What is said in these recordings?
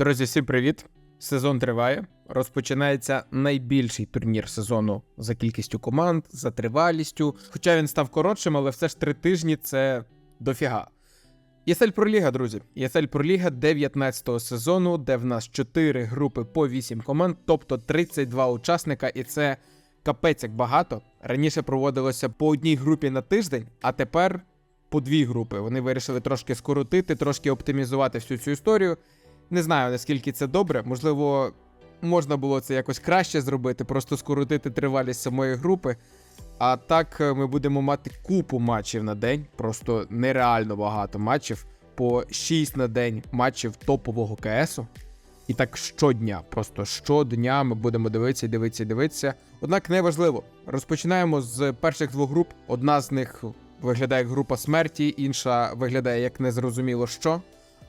Друзі, всім привіт! Сезон триває. Розпочинається найбільший турнір сезону за кількістю команд, за тривалістю. Хоча він став коротшим, але все ж три тижні це дофіга. ESL Проліга, друзі. ESL Проліга 19-го сезону, де в нас 4 групи по 8 команд, тобто 32 учасника, і це капець як багато. Раніше проводилося по одній групі на тиждень, а тепер по дві групи. Вони вирішили трошки скоротити, трошки оптимізувати всю цю історію. Не знаю наскільки це добре. Можливо, можна було це якось краще зробити, просто скоротити тривалість самої групи. А так е, ми будемо мати купу матчів на день, просто нереально багато матчів, по 6 на день матчів топового КСу. І так щодня, просто щодня ми будемо дивитися, дивитися, дивитися. Однак неважливо. Розпочинаємо з перших двох груп. Одна з них виглядає як група смерті, інша виглядає як незрозуміло що.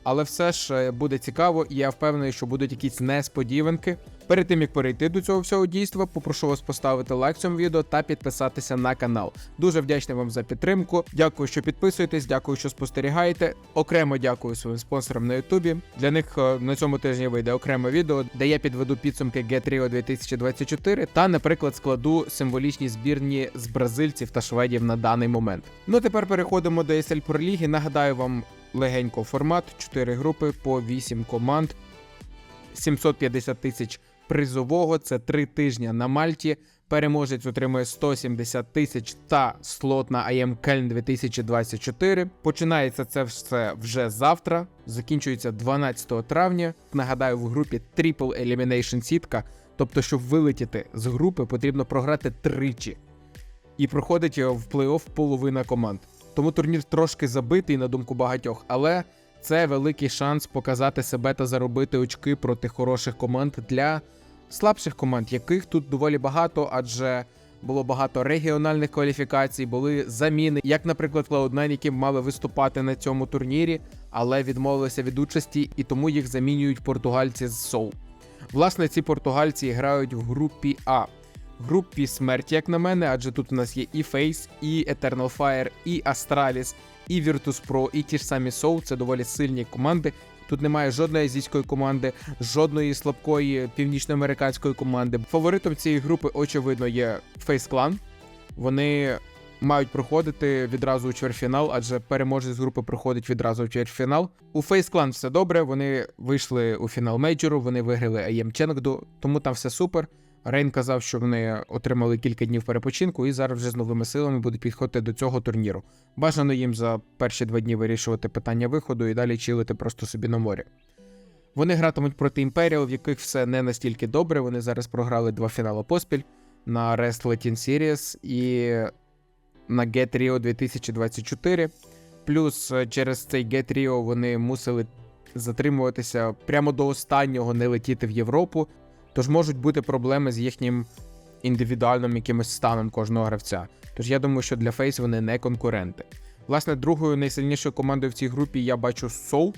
Але все ж е, буде цікаво, і я впевнений, що будуть якісь несподіванки. Перед тим як перейти до цього всього дійства, попрошу вас поставити лайк цьому відео та підписатися на канал. Дуже вдячний вам за підтримку. Дякую, що підписуєтесь, дякую, що спостерігаєте. Окремо дякую своїм спонсорам на Ютубі. Для них е, на цьому тижні вийде окреме відео, де я підведу підсумки Get Rio 2024 та, наприклад, складу символічні збірні з бразильців та шведів на даний момент. Ну тепер переходимо до ESL Pro. Нагадаю вам легенько формат: 4 групи по 8 команд, 750 тисяч призового. Це 3 тижні на Мальті. Переможець отримує 170 тисяч та слот на IM Köln 2024. Починається це все вже завтра. Закінчується 12 травня. Нагадаю, в групі Triple Elimination сітка. Тобто, щоб вилетіти з групи, потрібно програти тричі. І проходить в плей-офф половина команд. Тому турнір трошки забитий, на думку багатьох, але це великий шанс показати себе та заробити очки проти хороших команд для слабших команд, яких тут доволі багато, адже було багато регіональних кваліфікацій, були заміни, як, наприклад, Cloud9, які мали виступати на цьому турнірі, але відмовилися від участі, і тому їх замінюють португальці з Soul. Власне, ці португальці грають в групі А. Групі смерті, як на мене, адже тут у нас є і Face, і Eternal Fire, і Astralis, і Virtus Pro, і ті ж самі Soul. Це доволі сильні команди. Тут немає жодної азійської команди, жодної слабкої північноамериканської команди. Фаворитом цієї групи, очевидно, є Face Clan. Вони мають проходити відразу у чвертьфінал, адже переможець групи проходить відразу у чвертьфінал. У Face Clan все добре. Вони вийшли у фінал мейджору, вони виграли AM Ченгду, тому там все супер. Рейн казав, що вони отримали кілька днів перепочинку і зараз вже з новими силами будуть підходити до цього турніру. Бажано їм за перші два дні вирішувати питання виходу і далі чилити просто собі на морі. Вони гратимуть проти Імперіал, в яких все не настільки добре. Вони зараз програли два фінали поспіль на Rest Latin Series і на Get Rio 2024. Плюс е, через цей Get Rio вони мусили затримуватися прямо до останнього, не летіти в Європу. Тож можуть бути проблеми з їхнім індивідуальним якимось станом кожного гравця. Тож я думаю, що для Фейс вони не конкуренти. Власне, другою найсильнішою командою в цій групі я бачу Soul.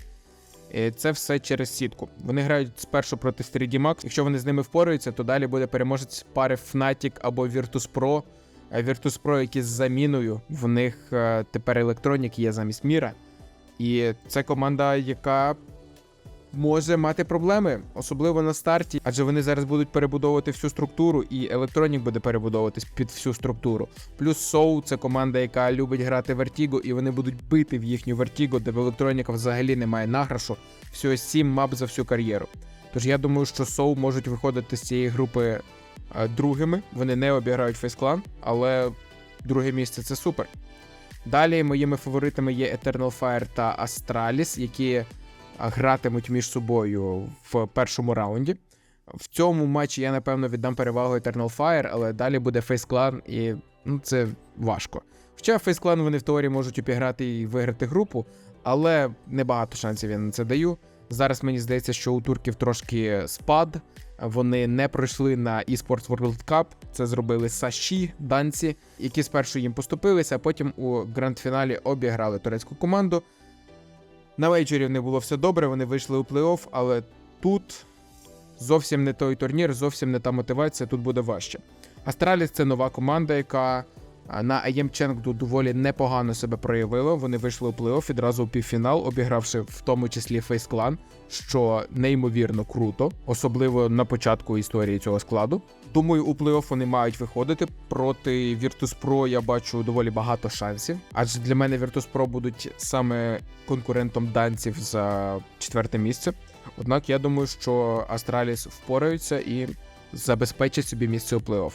Е, Це все через сітку. Вони грають спершу проти 3D Max. Якщо вони з ними впораються, то далі буде переможець пари Fnatic або Virtus Pro. Е, Virtus Pro, які з заміною, в них е, тепер електронік є замість міра. І це команда, яка може мати проблеми, особливо на старті, адже вони зараз будуть перебудовувати всю структуру, і Electronic буде перебудовуватись під всю структуру. Плюс Soul — це команда, яка любить грати Vertigo, і вони будуть бити в їхню Vertigo, де в Electronic взагалі немає награшу. Всього 7 мап за всю кар'єру. Тож я думаю, що Soul можуть виходити з цієї групи е, другими. Вони не обіграють Clan, але друге місце це супер. Далі моїми фаворитами є Eternal Fire та Astralis, які гратимуть між собою в першому раунді. В цьому матчі я, напевно, віддам перевагу Eternal Fire, але далі буде Face Clan, і ну, це важко. Хоча Face Clan вони в теорії можуть обіграти і виграти групу, але небагато шансів я на це даю. Зараз мені здається, що у турків трошки спад. Вони не пройшли на eSports World Cup. Це зробили Саші, данці, які спершу їм поступилися, а потім у гранд-фіналі обіграли турецьку команду. На вейджорі не було все добре, вони вийшли у плей-офф, але тут зовсім не той турнір, зовсім не та мотивація, тут буде важче. Астраліс це нова команда, яка На АЄМ Ченгду доволі непогано себе проявило. Вони вийшли у плей-офф відразу у півфінал, обігравши в тому числі Фейс Клан, що неймовірно круто, особливо на початку історії цього складу. Думаю, у плей-офф вони мають виходити. Проти Virtus.pro я бачу доволі багато шансів. Адже для мене Virtus.pro будуть саме конкурентом данців за четверте місце. Однак я думаю, що Астраліс впораються і забезпечать собі місце у плей-офф.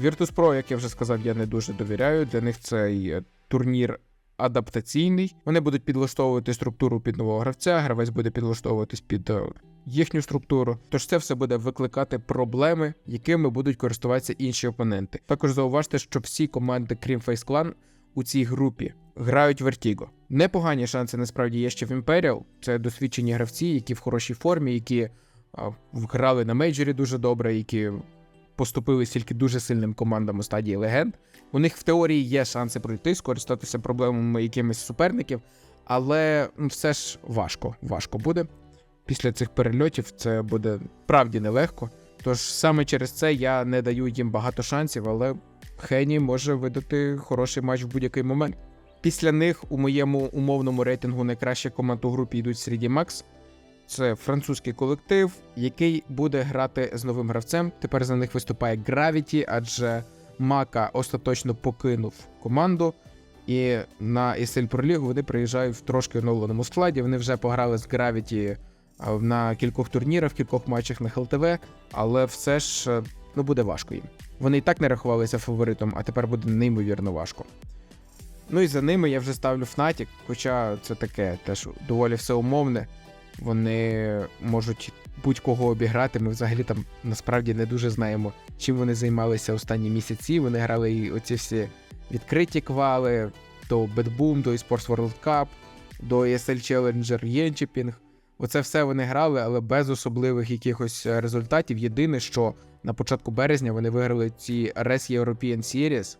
Virtus.pro, як я вже сказав, я не дуже довіряю. Для них цей е, турнір адаптаційний. Вони будуть підлаштовувати структуру під нового гравця, гравець буде підлаштовуватись під е, їхню структуру. Тож це все буде викликати проблеми, якими будуть користуватися інші опоненти. Також зауважте, що всі команди, крім Face Clan, у цій групі грають Vertigo. Непогані шанси насправді є ще в Imperial. Це досвідчені гравці, які в хорошій формі, які а, грали на мейджорі дуже добре, які поступили стільки дуже сильним командам у стадії легенд. У них в теорії є шанси пройти, скористатися проблемами якимись суперників, але ну, все ж важко. Важко буде. Після цих перельотів це буде справді нелегко. Тож саме через це я не даю їм багато шансів, але Хені може видати хороший матч в будь-який момент. Після них у моєму умовному рейтингу найкращих команд у групі йдуть Середі Макс. Це французький колектив, який буде грати з новим гравцем. Тепер за них виступає Gravity, адже Мака остаточно покинув команду. І на ESL Pro вони приїжджають в трошки оновленому складі. Вони вже пограли з Gravity на кількох турнірах, в кількох матчах на ХЛТВ, але все ж е, ну, буде важко їм. Вони і так не рахувалися фаворитом, а тепер буде неймовірно важко. Ну і за ними я вже ставлю Fnatic, хоча це таке теж доволі все умовне. Вони можуть будь-кого обіграти. Ми взагалі там насправді не дуже знаємо, чим вони займалися останні місяці. Вони грали і оці всі відкриті квали до Bedboom, до eSports World Cup, до ESL Challenger Єнчепінг. Оце все вони грали, але без особливих якихось результатів. Єдине, що на початку березня вони виграли ці RES European Series,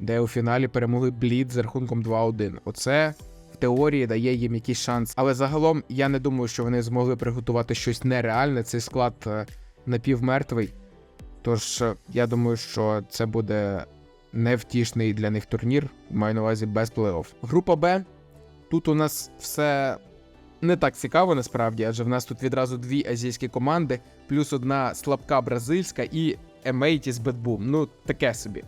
де у фіналі перемогли Блід з рахунком 2-1. Оце теорії дає їм якийсь шанс. Але загалом я не думаю, що вони змогли приготувати щось нереальне. Цей склад е, напівмертвий. Тож е, я думаю, що це буде невтішний для них турнір. Маю на увазі без плей-офф. Група Б. Тут у нас все не так цікаво насправді, адже в нас тут відразу дві азійські команди, плюс одна слабка бразильська і Емейті з Бетбум. Ну, таке собі.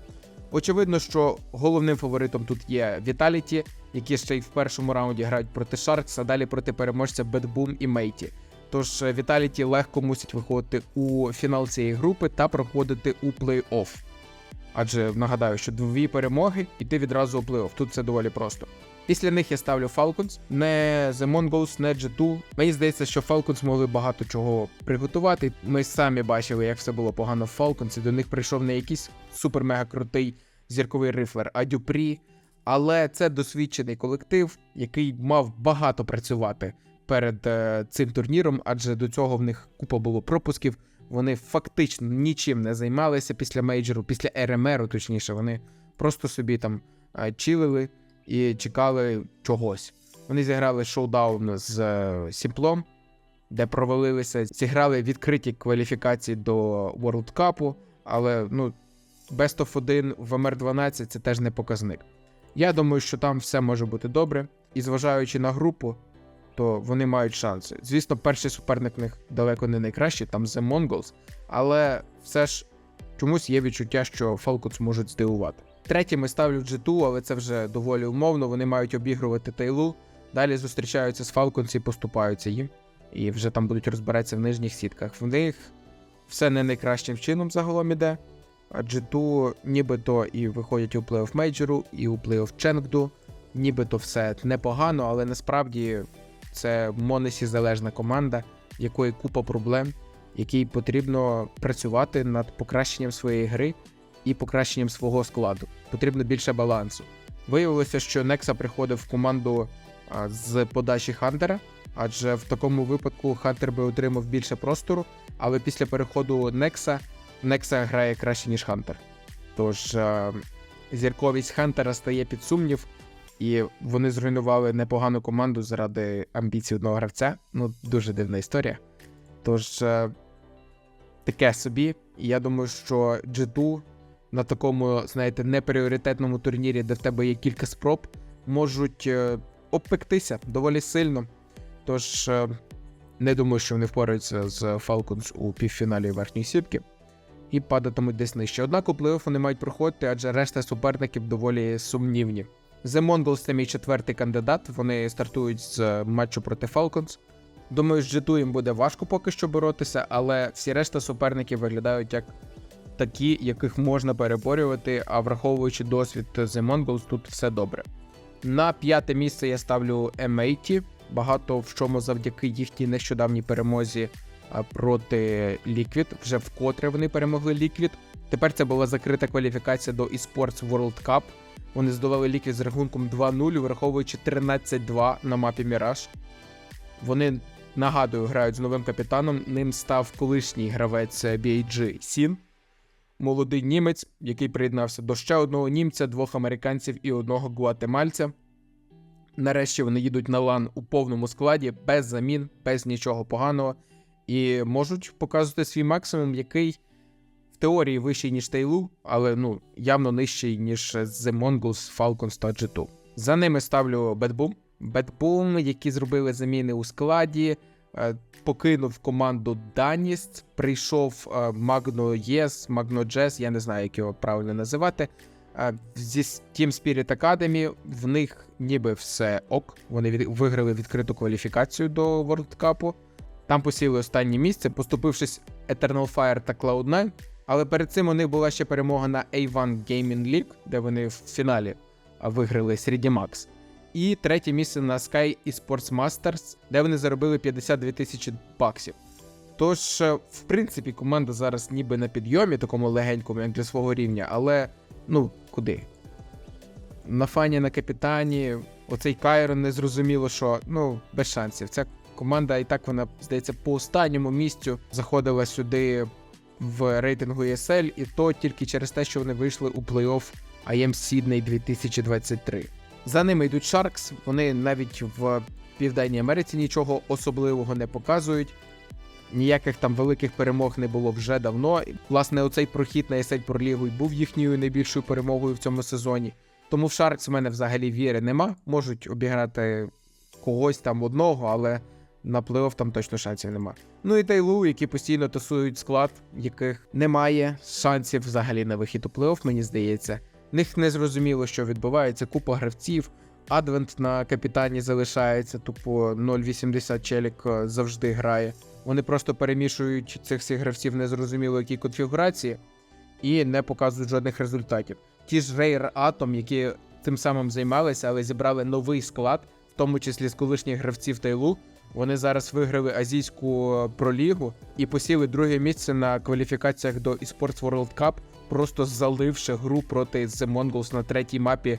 Очевидно, що головним фаворитом тут є Віталіті, які ще й в першому раунді грають проти Sharks, а далі проти переможця Бетбум і Мейті. Тож Віталіті легко мусить виходити у фінал цієї групи та проходити у плей-офф. Адже нагадаю, що дві перемоги і ти відразу у плей-офф. Тут це доволі просто. Після них я ставлю Falcons, не The Mongols, не G2. Мені здається, що Falcons могли багато чого приготувати. Ми самі бачили, як все було погано в Falcons, і до них прийшов не якийсь супер-мега крутий зірковий рифлер, а Дюпрі. Але це досвідчений колектив, який мав багато працювати перед е, цим турніром, адже до цього в них купа було пропусків. Вони фактично нічим не займалися після мейджору, після РМРу, точніше, вони просто собі там е, чилили і чекали чогось. Вони зіграли шоудаун з е, Сімплом, де провалилися, зіграли відкриті кваліфікації до World Cup, але ну, Best of 1 в МР-12 це теж не показник. Я думаю, що там все може бути добре, і зважаючи на групу, то вони мають шанси. Звісно, перший суперник в них далеко не найкращий, там The Mongols, але все ж чомусь є відчуття, що Falcons можуть здивувати. Третіми ставлю G2, але це вже доволі умовно. Вони мають обігрувати Тейлу. Далі зустрічаються з Falcons і поступаються їм. І вже там будуть розбиратися в нижніх сітках. В них все не найкращим чином загалом іде. А G2 нібито і виходять у плей-офф мейджору, і у плей-офф Ченгду. Нібито все непогано, але насправді це Монесі залежна команда, якої купа проблем, якій потрібно працювати над покращенням своєї гри і покращенням свого складу. Потрібно більше балансу. Виявилося, що Некса приходив в команду з подачі Хантера, адже в такому випадку Хантер би отримав більше простору, але після переходу Некса Некса грає краще, ніж Хантер. Тож а, зірковість Хантера стає під сумнів, і вони зруйнували непогану команду заради амбіцій одного гравця. Ну, дуже дивна історія. Тож, е, таке собі. І я думаю, що G2 на такому, знаєте, непріоритетному турнірі, де в тебе є кілька спроб, можуть е, обпектися доволі сильно. Тож е, не думаю, що вони впораються з Falcons у півфіналі верхньої сітки і падатимуть десь нижче. Однак у плей-офф вони мають проходити, адже решта суперників доволі сумнівні. The Mongols це мій четвертий кандидат. Вони стартують з матчу проти Falcons. Думаю, з G2 їм буде важко поки що боротися, але всі решта суперників виглядають як такі, яких можна переборювати, а враховуючи досвід The Mongols, тут все добре. На п'яте місце я ставлю M80, багато в чому завдяки їхній нещодавній перемозі проти Liquid. Вже вкотре вони перемогли Liquid. Тепер це була закрита кваліфікація до eSports World Cup. Вони здолали Liquid з рахунком 2-0, враховуючи 13-2 на мапі Mirage. Вони, нагадую, грають з новим капітаном. Ним став колишній гравець BAG Сін, молодий німець, який приєднався до ще одного німця, двох американців і одного гуатемальця. Нарешті вони їдуть на лан у повному складі, без замін, без нічого поганого, і можуть показувати свій максимум, який в теорії вищий, ніж Тейлу, але ну явно нижчий, ніж The Mongols, Falcons та G2. За ними ставлю Бетбум. Бетбум, які зробили заміни у складі, е, покинув команду Даніст, прийшов е, Магно Єс, Магно Джес, я не знаю, як його правильно називати. Е, Зі Team Spirit Academy в них ніби все ок. Вони виграли відкриту кваліфікацію до World Cup. Там посіли останнє місце, поступившись Eternal Fire та Cloud9. Але перед цим у них була ще перемога на A1 Gaming League, де вони в фіналі виграли Середі Max. І третє місце на Sky Esports Masters, де вони заробили 52 тисячі баксів. Тож, е, в принципі, команда зараз ніби на підйомі, такому легенькому, як для свого рівня, але ну куди? На фані на капітані, оцей Кайрон не зрозуміло, що ну, без шансів. Ця команда і так вона, здається, по останньому місцю заходила сюди в рейтингу ESL, і то тільки через те, що вони вийшли у плей-офф IM Sydney 2023. За ними йдуть Sharks, вони навіть в Південній Америці нічого особливого не показують. Ніяких там великих перемог не було вже давно. Власне, оцей прохід на ESL Pro League й був їхньою найбільшою перемогою в цьому сезоні. Тому в Sharks в мене взагалі віри нема. Можуть обіграти когось там одного, але на плей-офф там точно шансів нема. Ну і Тайлу, які постійно тасують склад, яких немає шансів взагалі на вихід у плей-офф, мені здається. В них не зрозуміло, що відбувається. Купа гравців. Адвент на капітані залишається, тупо 0.80 челік е, завжди грає. Вони просто перемішують цих всіх гравців незрозуміло якій конфігурації і не показують жодних результатів. Ті ж Rare Atom, які тим самим займалися, але зібрали новий склад, в тому числі з колишніх гравців Тайлу. Вони зараз виграли азійську е, пролігу і посіли друге місце на кваліфікаціях до eSports World Cup, просто заливши гру проти The Mongols на третій мапі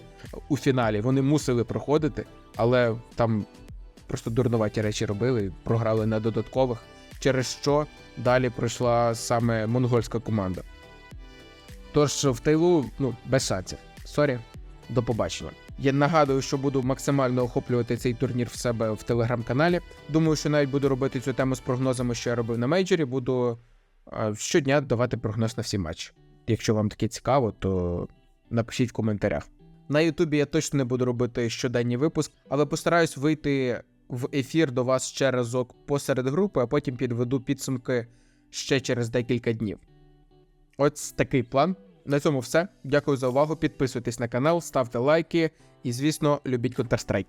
у фіналі. Вони мусили проходити, але там просто дурнуваті речі робили, програли на додаткових, через що далі пройшла саме монгольська команда. Тож в Тайлу ну, без шансів. Сорі, до побачення. Я нагадую, що буду максимально охоплювати цей турнір в себе в телеграм-каналі. Думаю, що навіть буду робити цю тему з прогнозами, що я робив на мейджорі. Буду е, щодня давати прогноз на всі матчі. Якщо вам таке цікаво, то напишіть в коментарях. На Ютубі я точно не буду робити щоденний випуск, але постараюсь вийти в ефір до вас ще разок посеред групи, а потім підведу підсумки ще через декілька днів. Ось такий план. На цьому все. Дякую за увагу. Підписуйтесь на канал, ставте лайки і, звісно, любіть Counter-Strike.